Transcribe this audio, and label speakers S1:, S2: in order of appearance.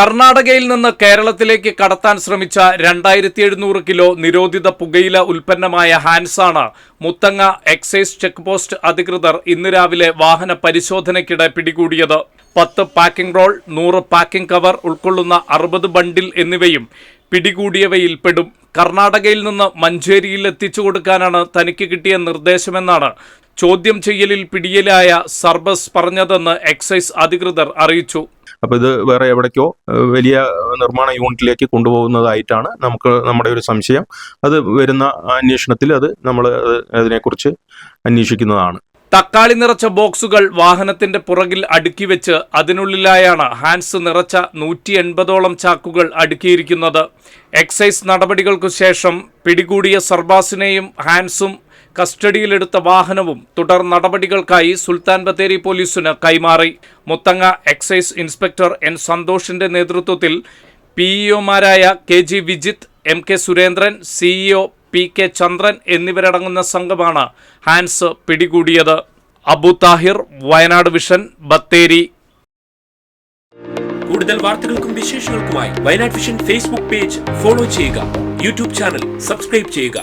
S1: കർണാടകയിൽ നിന്ന് കേരളത്തിലേക്ക് കടത്താൻ ശ്രമിച്ച രണ്ടായിരത്തി എഴുന്നൂറ് കിലോ നിരോധിത പുകയില ഉൽപ്പന്നമായ ഹാൻസാണ് മുത്തങ്ങ എക്സൈസ് ചെക്ക് പോസ്റ്റ് അധികൃതർ ഇന്ന് രാവിലെ വാഹന പരിശോധനയ്ക്കിടെ പിടികൂടിയത്. പത്ത് പാക്കിംഗ് റോൾ നൂറ് പാക്കിംഗ് കവർ ഉൾക്കൊള്ളുന്ന അറുപത് ബണ്ടിൽ എന്നിവയും പിടികൂടിയവയിൽ പെടും. കർണാടകയിൽ നിന്ന് മഞ്ചേരിയിൽ എത്തിച്ചു കൊടുക്കാനാണ് തനിക്ക് കിട്ടിയ നിർദ്ദേശമെന്നാണ് ചോദ്യം ചെയ്യലിൽ പിടിയിലായ സർബസ് പറഞ്ഞതെന്ന് എക്സൈസ് അധികൃതർ അറിയിച്ചു.
S2: അപ്പോൾ ഇത് വേറെ എവിടേക്കോ വലിയ നിർമ്മാണ യൂണിറ്റിലേക്ക് കൊണ്ടുപോകുന്നതായിട്ടാണ് നമുക്ക് നമ്മുടെ ഒരു സംശയം. അത് വരുന്ന അന്വേഷണത്തിൽ അത് നമ്മൾ അതിനെക്കുറിച്ച് അന്വേഷിക്കുന്നതാണ്.
S1: തക്കാളി നിറച്ച ബോക്സുകൾ വാഹനത്തിന്റെ പുറകിൽ അടുക്കി വെച്ച് അതിനുള്ളിലായാണ് ഹാൻസ് നിറച്ച നൂറ്റി എൺപതോളം ചാക്കുകൾ അടുക്കിയിരിക്കുന്നത്. എക്സൈസ് നടപടികൾക്കു ശേഷം പിടികൂടിയ സർബാസിനെയും ഹാൻസും കസ്റ്റഡിയിലെടുത്ത വാഹനവും തുടർ നടപടികൾക്കായി സുൽത്താൻ ബത്തേരി പോലീസിന് കൈമാറി. മുത്തങ്ങ എക്സൈസ് ഇൻസ്പെക്ടർ എൻ സന്തോഷിന്റെ നേതൃത്വത്തിൽ പിഇഒമാരായ K G Vijith M K Surendran CEO P K Chandran എന്നിവരടങ്ങുന്ന സംഘമാണ് ഹാൻസ് പിടികൂടിയത്. അബു താഹിർ വയനാട് വിഷൻ ബത്തേരി.
S3: കൂടുതൽ വാർത്തകൾക്കും വിശേഷങ്ങൾക്കുമായി Wayanad vision Facebook page follow ചെയ്യുക. യൂട്യൂബ് ചാനൽ സബ്സ്ക്രൈബ് ചെയ്യുക.